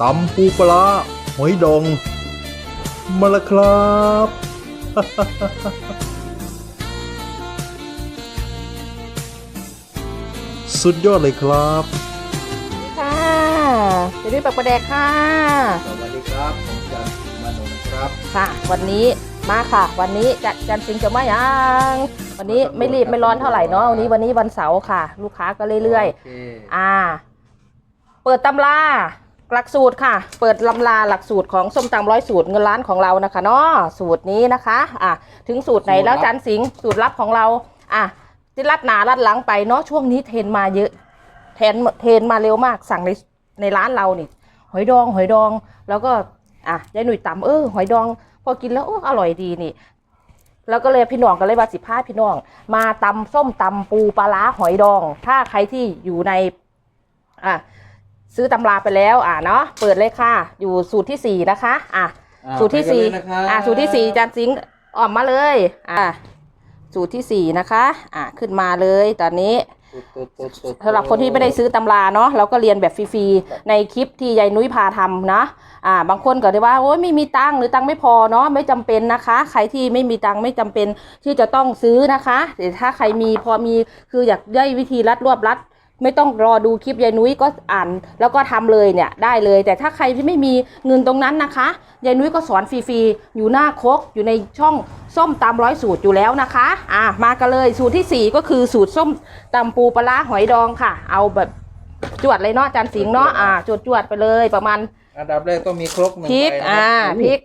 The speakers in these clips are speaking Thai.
ตำปูปลาร้าหอยดองมาและครับ สุดยอดเลยครับค่ะจะด้วยปากประแดกค่ะ สวัสดีครับผมจันมาหนุนครับ ค่ะ วันนี้มาค่ะ วันนี้จะจันซิงจะมายังวันนี้ไม่รีบไม่ร้อนเท่าไหร่เนาะวันนี้วันนี้วันเสาร์ค่ะ ลูกค้าก็เรื่อยโอเคๆอ่า เปิดตำรา หลักสูตรค่ะ เปิดลำลาหลักสูตรของส้มตำร้อยสูตรเงินล้านของเรานะคะเนาะสูตรนี้นะคะอะถึงสูตรไหนแล้วจันสิงห์สูตรลับของเราอะที่รัดหนารัดหลังไปเนาะช่วงนี้เทรนมาเยอะเทรนเทรนมาเร็วมากสั่งในในร้านเรานี่หอยดองหอยดองแล้วก็อะยายหนุ่ยตำเออหอยดอง พอกินแล้วโอ้อร่อยดีนี่ แล้วก็เลยพี่น้องก็เลยว่าสิพาพี่น้อง มาตำส้มตำปูปลาร้าหอยดอง ถ้าใครที่อยู่ในอะ ซื้อตำราไปแล้วอะเนาะเปิดเลยค่ะ อยู่สูตรที่สี่นะคะ อะอ่าสูตรที่สี่ไปกันเลยนะครับอะสูตรที่สี่จานซิงค์ออกมาเลย อะสูตรที่สี่นะคะ อะขึ้นมาเลยตอนนี้สำหรับคนที่ไม่ได้ซื้อตำราเนาะเราก็เรียนแบบฟรีๆในคลิปที่ยายนุ้ยพาทำนะอ่าบางคนก็ได้ว่าโอ้ยไม่มีตังค์หรือตังค์ไม่พอเนาะไม่จำเป็นนะคะ ใครที่ไม่มีตังค์ไม่จำเป็นที่จะต้องซื้อนะคะแต่ถ้าใครมีพอมีคืออยากได้วิธีรัดรวบรัด ไม่ต้องรอดูคลิปยายนุ้ยก็อ่าน แล้วก็ทำเลยเนี่ยได้เลย แต่ถ้าใครที่ไม่มีเงินตรงนั้นนะคะยายนุ้ยก็สอนฟรีๆอยู่หน้าครกอยู่ในช่องส้มตำร้อยสูตรอยู่แล้วนะคะอ่ามากันเลยสูตรที่สี่ก็คือสูตรส้มตำปูปลาร้าหอยดองค่ะ เอาแบบจวดเลยเนาะอาจานสิงห์เนาะอ่าจวดจวดๆไปเลยประมาณอันดับแรกต้องมีครกหนึ่งพริกใบนะอ่าโโหพริก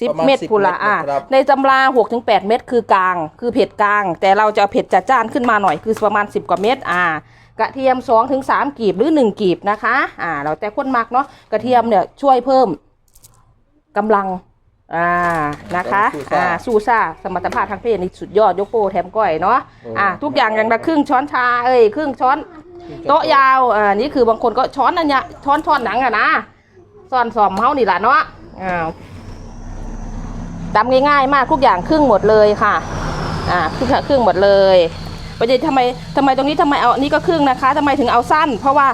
สิบประมาณเม็ด10พูละเม็ดอ่านะครับในตำราหกถึงแปดเม็ดคือกลาง คือเผ็ดกลาง แต่เราจะเอาเผ็ดจัดจ้านขึ้นมาหน่อยคือประมาณสิบกว่าเม็ดอ่า กระเทียมสองถึงสามกีบหรือหนึ่งกีบนะคะอ่าเราแต่คนมักเนาะกระเทียมเนี่ยช่วยเพิ่มกำลังอ่านะคะอ่าซูซ่าสมรรถภาพทางเพศนี่สุดยอดยกโปรแถมก้อยเนาะอ่าทุกอย่างอย่างละครึ่งช้อนชาเอ้ยครึ่งช้อนโต๊ะยาวอ่านี่คือบางคนก็ช้อนอันเนี้ยช้อนช้อนหนังอะนะซ่อนสอมเฮานี่แหละเนาะอ้าวตำง่ายๆมากทุกอย่างครึ่งหมดเลยค่ะอ่าครึ่งครึ่งหมดเลย ประเด็นทำไมทำไมตรงนี้ทำไมเอาอันนี้ก็ครึ่งนะคะทำไมถึงเอาสั้น เพราะว่า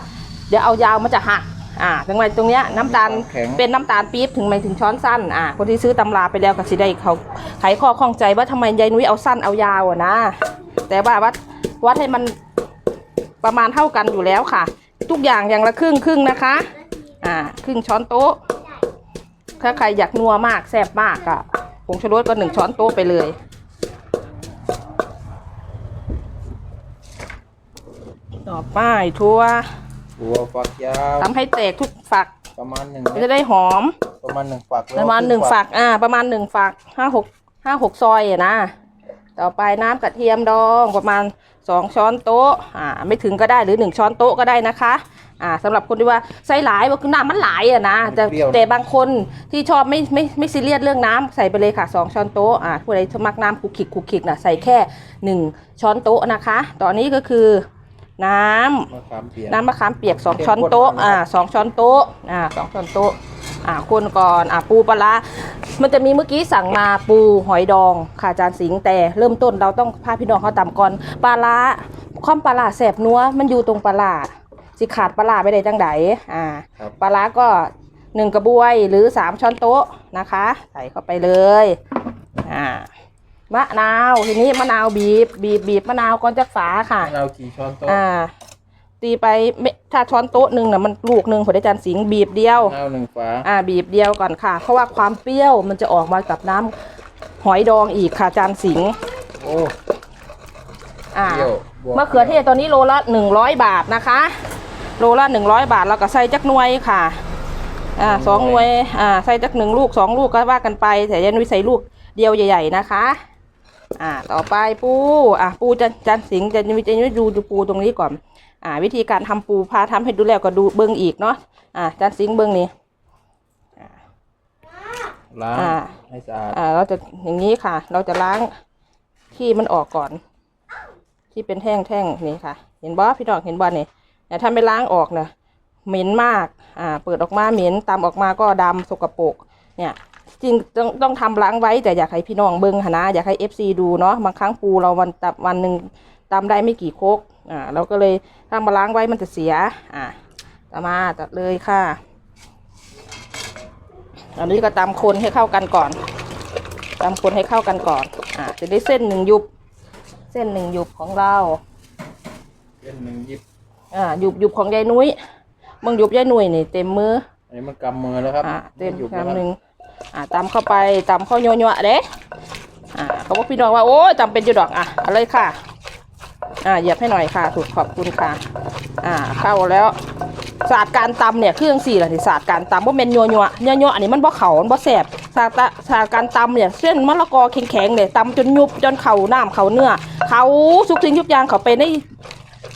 เดี๋ยวเอายาวมันจะหักอ่าทำไมตรงเนี้ยน้ำตาลแข็ง เป็นน้ำตาลปี๊บถึงไม่ถึงช้อนสั้นอ่าคนที่ซื้อตำราไปแล้วก็สิได้เขาไขข้อข้องใจว่าทำไมยายนุ้ยเอาสั้นเอายาวอะนะ แต่ว่าวัดวัดให้มันประมาณเท่ากันอยู่แล้วค่ะ ทุกอย่างอย่างละครึ่งครึ่งนะคะ อ่า ครึ่งช้อนโต๊ะ ถ้าใครอยากนัวมากแซ่บมากก็ผงชูรสก็หนึ่งช้อนโต๊ะไปเลย ต่อไปทั่วหัวฝักยาวทำให้แตกทุกฝักประมาณหนึ่งมันจะได้หอม ประมาณหนึ่งฝักประมาณหนึ่งฝัก อ่า ประมาณหนึ่งฝักห้าหกห้าหกซอยอะนะ ต่อไปน้ำกระเทียมดองประมาณสองช้อนโต๊ะ อ่า ไม่ถึงก็ได้หรือหนึ่งช้อนโต๊ะก็ได้นะคะ อ่าสำหรับคนที่ว่าใส่หลายว่าคือน้ำมันหลายอะนะ แต่แต่บางคนที่ชอบไม่ไม่ไม่ซีเรียสเรื่องน้ำใส่ไปเลยค่ะสองช้อนโต๊ะ อ่าผู้ใดชอบมักน้ำคุกคิกคุกคิกนะใส่แค่หนึ่งช้อนโต๊ะนะคะ ตอนนี้ก็คือ น้ำมะขามเปียกน้ำมะขามเปียกสองช้อนโต๊ะอ่าสองช้อนโต๊ะอ่าสองช้อนโต๊ะอ่าคนก่อนอ่าปูปลาร้ามันจะมีเมื่อกี้สั่งมาปูหอยดองค่ะอาจานสิงห์แต่เริ่มต้นเราต้องพาพี่น้องเขาตำก่อนปลาร้าความปลาร้าแสบนัวมันอยู่ตรงปลาร้าสิขาดปลาร้าไปได้จังไดอ่าครับปลาร้าก็หนึ่งกระบวยหรือสามช้อนโต๊ะนะคะ ใส่เข้าไปเลยอ่า มะนาวทีนี้มะนาวบีบ บีบบีบมะนาวก่อนจากฝาค่ะให้เรากี่ช้อนโต๊ะอ่า ตีไปไม่ถ้าช้อนโต๊ะหนึ่งน่ะมันลูกหนึ่งผลอาจารย์สิงห์บีบเดียวมะนาวหนึ่งฝาอ่า บีบเดียวก่อนค่ะ เพราะว่าความเปรี้ยวมันจะออกมากับน้ำหอยดองอีกค่ะอาจารย์สิงห์โอ้อ่า เปรี้ยวบวกมะเขือเทศตัวนี้โลละหนึ่งร้อยบาทนะคะ โลละหนึ่งร้อยบาทเราก็ใส่จักหน่วยค่ะ อ่าสองหน่วย อ่า ใส่จักหนึ่งลูกสองลูกก็ว่ากันไป แต่ยันวิใส่ลูกเดียวใหญ่ ๆ นะคะ อ่าต่อไปปูอ่าปูจะจันสิงห์จะจะจะดูดูปูตรงนี้ก่อน อ่า วิธีการทำปูพาทำให้ดูแล้วก็ดูเบิ้งอีกเนาะอ่าจันสิงห์เบิ้งนี่ล้างอ่าให้สะอาดอ่าเราจะอย่างนี้ค่ะ เราจะล้างขี้มันออกก่อน ที่เป็นแท่งแท่งๆนี่ค่ะ เห็นบอพี่ดอกเห็นบอนี่แต่ถ้าไม่ล้างออกนะเหม็นมาก อ่า เปิดออกมาเหม็นตามออกมาก็ดำสกปรกเนี่ย จริงต้องต้องทำล้างไว้แต่อยากให้พี่น้องเบิ้งหนนะอยากให้เอฟซีดูเนาะบางครั้งปูเราวันตับวันหนึ่งตำได้ไม่กี่โคกอ่าเราก็เลยถ้ามาล้างไว้มันจะเสียอ่าต่อมาตัดเลยค่ะอันนี้ก็ตำคนให้เข้ากันก่อนตำคนให้เข้ากันก่อนอ่าจะได้เส้นหนึ่งยุบ เส้นหนึ่งยุบของเราเป็นหนึ่งยิบอ่ายุบยุบของยายนุ้ยมึงยุบยายนุ้ยนี่เต็มมืออันนี้มันกำมือแล้วครับอ่าเต็มอยู่แล้วคำหนึ่ง อ่าตำเข้าไปตำเข้าโยโย่ๆเด้อ่าเขาบอกพี่น้องว่าโอ้ยตำเป็นอยู่ดอกอะอาเลยค่ะ อ่าเหยียบให้หน่อยค่ะ ถูกขอบคุณค่ะ อ่าเข้าแล้วศาสตร์การตำเนี่ยเครื่องสี่ละนี่ศาสตร์การตำว่าเป็นโยโย่โยโย่อันนี้มันบ่เข่ามันบ่แสบศาสตร์ศาสตร์การตำเนี่ยเส้นมะละกอแข็งๆเนี่ยตำจนยุบจนเข่าน้ำเข่าเนื้อเขาทุกสิ่งทุกยางเขาไปใน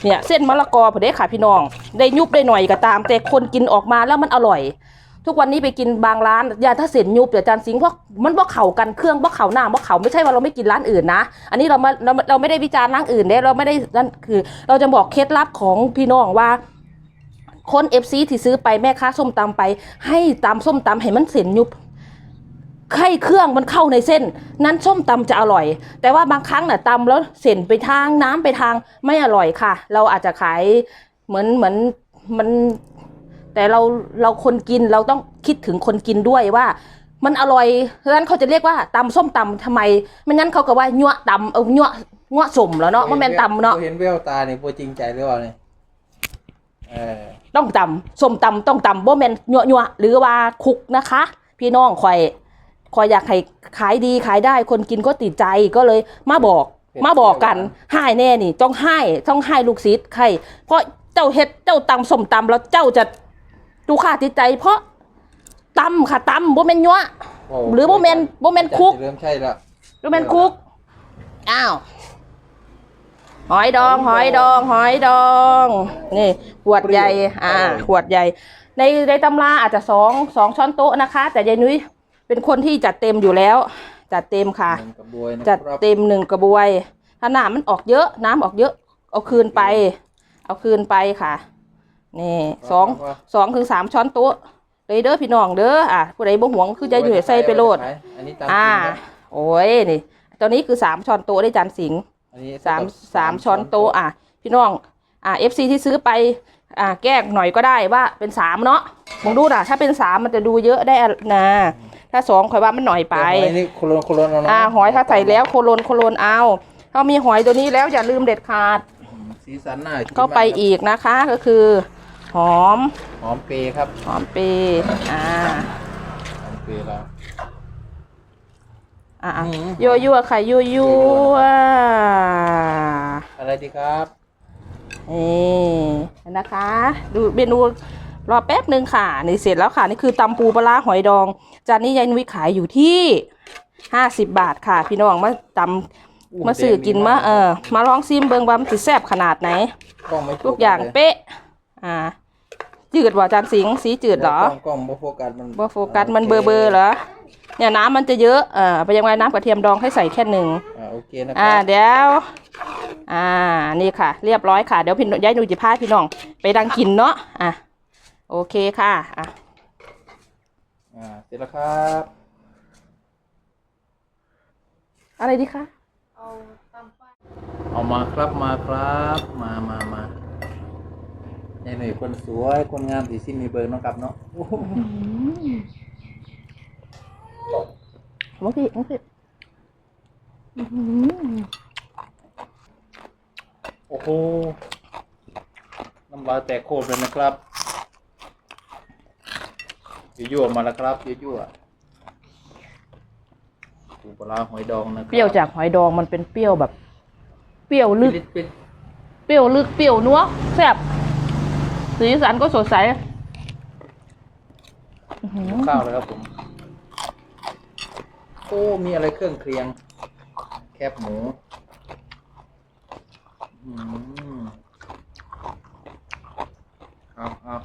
เนี่ยเส้นมะละกอผมได้ค่ะพี่น้อง ได้ยุบได้หน่อยก็ตาม แต่คนกินออกมาแล้วมันอร่อย ทุกวันนี้ไปกินบางร้านยาถ้าเส้นยุบเดี๋ยวอาจารย์สิงห์ว่ามันว่าเข่ากันเครื่องว่าเข่าหน้าว่าเข่าไม่ใช่ว่าเราไม่กินร้านอื่นนะ อันนี้เรามาเราเราไม่ได้วิจารณ์ร้านอื่นเด้เราไม่ได้นั่นคือ เราจะบอกเคล็ดลับของพี่น้องว่าคนเอฟซีที่ซื้อไปแม่ค้าส้มตำไป ให้ตำส้มตำให้มันเส้นยุบให้เครื่องมันเข้าในเส้น นั้นส้มตำจะอร่อย แต่ว่าบางครั้งน่ะตำแล้วเส้นไปทางน้ำไปทางไม่อร่อยค่ะ เราอาจจะขายเหมือนเหมือนมัน แต่เราเราคนกินเราต้องคิดถึงคนกินด้วยว่า มันอร่อยเพราะฉะนั้นเขาจะเรียกว่าตำส้มตำทำไมไม่งั้นเขาก็ว่ายั่วตำเอายั่วยั่วสมแล้วเนาะมันแม่นตำเนาะเห็นแววตาเนี่ยโปรจริงใจหรือเปล่าเนี่ยเออต้องตำส้มตำต้องตำบ่แม่นยั่วยั่วหรือว่าคุกนะคะ พี่น้องคอยคอยอยากให้ขายดีขายได้คนกินก็ติดใจก็เลยมาบอกมาบอกกันให้แน่นี่ ต้องให้ต้องให้ลูกศิษย์ใครเพราะเจ้าเฮ็ดเจ้าตำส้มตำแล้วเจ้าจะ ดูค่าติดใจเพราะตำค่ะตำบ่แม่นยั่วโอ้หรือบ่แม่นบ่แม่นคุกเริ่มใช่ละบ่แม่นคุกอ้าวหอยดอง หอยดอง หอยดอง นี่ขวดใหญ่ อ่าขวดใหญ่ ในในตำราอาจจะสองสองช้อนโต๊ะนะคะ แต่ยายนุ้ยเป็นคนที่จัดเต็มอยู่แล้ว จัดเต็มค่ะหนึ่งกระบวยนะจัดครับเต็มหนึ่งกระบวยถ้าน้ำมันออกเยอะ น้ำออกเยอะ เอาคืนไป เอาคืนไปค่ะ นี่สองสองถึงสามช้อนโต๊ะเลยเด้อพี่น้องเด้ออะผู้ใดบ่หวงคือจะอยู่ใส่ไปโลดอันนี้ตามอ่าจริงนะโอ้ยนี่ตัวนี้คือสามช้อนโต๊ะได้จานสิงห์อันนี้สามสามช้อนโต๊ะอะ พี่น้องอ่าเอฟซีที่ซื้อไปอ่าแก้หน่อยก็ได้ว่าเป็นสามเนาะมองดูนะถ้าเป็นสามมันจะดูเยอะได้อะนะถ้าสองข่อยว่ามันหน่อยไปเดี๋ยวหอยนี่โคลนโคลนเอานะอ่าหอยถ้าใส่แล้วโคโลนโคโลนเอาถ้ามีหอยตัวนี้แล้วอย่าลืมเด็ดขาดอืมสีสันน่ากินเข้าไปมครับอีกนะคะก็คือ หอม หอมเปรย์ครับหอมเปรย์อ่าหอมเปรย์แล้ว อ่าอืม ยั่วยั่วๆค่ะยั่วยั่วอะไรดีครับนี่นะคะ ดูเมนูรอแป๊บหนึ่งค่ะนี่เสร็จแล้วค่ะ นี่คือตำปูปลาร้าหอยดอง จานนี้ยายนุ้ยขายอยู่ที่ห้าสิบบาทค่ะ พี่น้องมาตำมาสื่อกินมาเออมาลองซิมเบิงว่ามันสิแซ่บขนาดไหน กล้องไม่โฟทุกอย่างเลยเป๊ะ อ่า จืดว่ะจานสิงห์สีจืดเหรอ กล้องกล้องบ่โฟกัสมันบ่โฟกัสมันเบอร์เบอร์เหรอ เนี่ยน้ำมันจะเยอะอ่าไปยังไงน้ำกระเทียมดองให้ใส่แค่หนึ่ง อ่าโอเคนะคอ่ารับเดี๋ยว อ่านี่ค่ะ เรียบร้อยค่ะเดี๋ยวพี่ย้ายหนูจะพาพี่น้อง ไปดังกินเนาะอะโอเคค่ะอะอ่าเสร็จแล้วครับอะไรดีคะ เอามาครับมาครับ มามามา ในหน่วยคนสวยคนงามสีสิ้นมีเบอร์เนาะครับเนาะโอ้โหมองพี่มองพี่อื้อหือโอ้โหน้ำลายแตกโคตรเลยนะครับยั่วๆมาแล้วครับยั่วๆปูปลาร้าหอยดองนะครับเปรี้ยวจากหอยดองมันเป็นเปรี้ยวแบบ เปรี้ยวลึก ปิดปิดเปรี้ยวลึกเปรี้ยวนัวแซ่บ สีสันก็สดใสอื้อหือข้าวเลยครับผมโอ้มีอะไรเครื่องเคียง แคบหมูอืมเอาเอา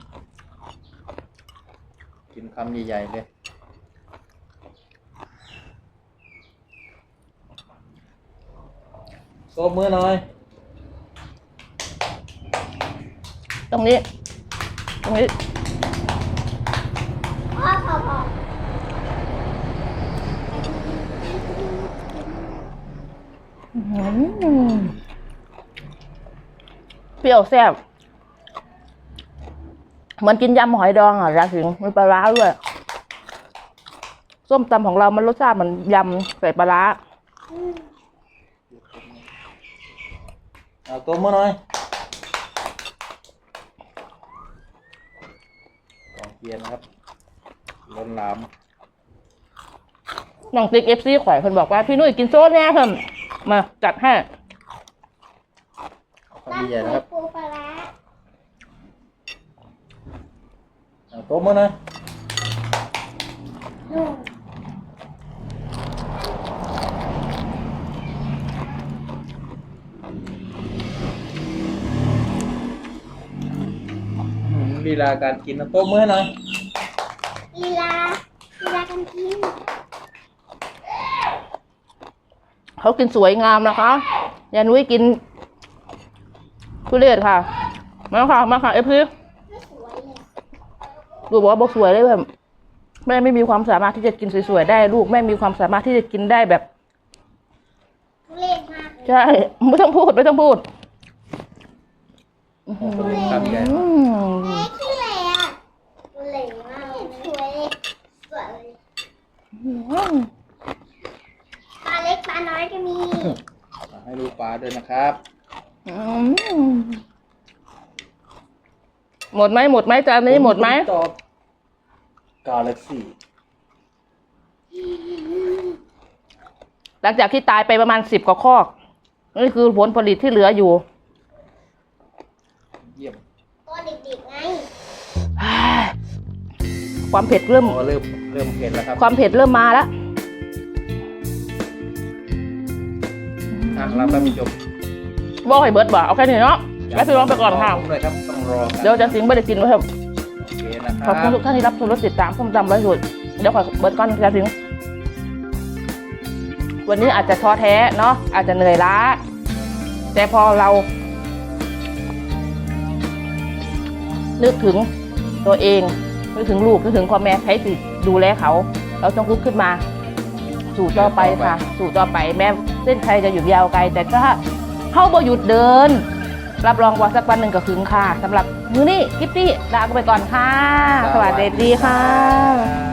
กินคำใหญ่ๆเลยโซบมือหน่อย ตรงนี้ ตรงนี้อื้อหือเปรี้ยวแซ่บเหมือนกินยำหอยดองอะรักถึงมีปลาร้าด้วย ส้มตำของเรามันรสชาติเหมือนยำใส่ปลาร้า เอาตัวมาหน่อยกอง เทียนนะครับล้นหลามน้องติ๊กเอฟซีข่อยเพิ่นบอกว่า พี่นุ้ยกินโซดแน่เพิ่มมาจัดให้เอาคำใหญ่นะครับปูปลาร้าเอาตัวมาหน่อย หนุ่ม อืม ลีลาการกินเอาตัวมือหน่อยลีลาลีลากันกิน เขากินสวยงามนะคะยานุ้ยกินทุเรศค่ะ มาค่ะ มาค่ะเอฟซีไม่สวยเลยดูบอกว่าบอกสวยเลยแบบแม่ไม่มีความสามารถที่จะกินสวยๆได้ลูกแม่มีความสามารถที่จะกินได้แบบทุเรศมากเลยใช่ไม่ต้องพูดไม่ต้องพูดเอาตัวนี้คำใหญ่อืม แม่ขี้เหร่อะทุเรศมากเลยสวยเลยสวยเลย ปลาเล็กปลาน้อยก็มีเอาให้ดูปลาด้วยนะครับอืมหมดไหมหมดไหมจานนี้หมดไหมตอบกาแล็กซี่หลังจากที่ตายไปประมาณสิบกว่าคอกนี่คือผลผลิตที่เหลืออยู่ ความเผ็ดเริ่มพอเริ่มเริ่มเผ็ดแล้วครับความเผ็ดเริ่มมาแล้วอะเราท่านผู้ชมบอกให้เบิร์ดบ่เอาแค่นี้เนาะแล้วพี่ร้องไปก่อนค่ะผมเลยครับต้องรอกันเดี๋ยวจะสิงไม่ได้กินไว้ครับโอเคนะคขอบคุณรับทุกท่านที่รับชมและติดตามส้มตำร้อยหยุดเดี๋ยวขอเบิร์ดก่อนจะสิงวันนี้อาจจะท้อแท้เนาะอาจจะเหนื่อยล้า แต่พอเรา นึกถึงตัวเอง นึกถึงลูกนึกถึงพ่อแม่ใช้สิดูแลเขา เราต้องลุกขึ้นมา สู่ต่อไปค่ะ สู่ต่อไปแม้เส้นชัยจะอยู่ยาวไกล แต่ถ้าเข้าบ่หยุดเดิน รับรองว่าสักวันหนึ่งก็ถึงค่ะสำหรับมื้อนี้กิฟตี้ลาไปก่อนค่ะ สวัสดีค่ะครับ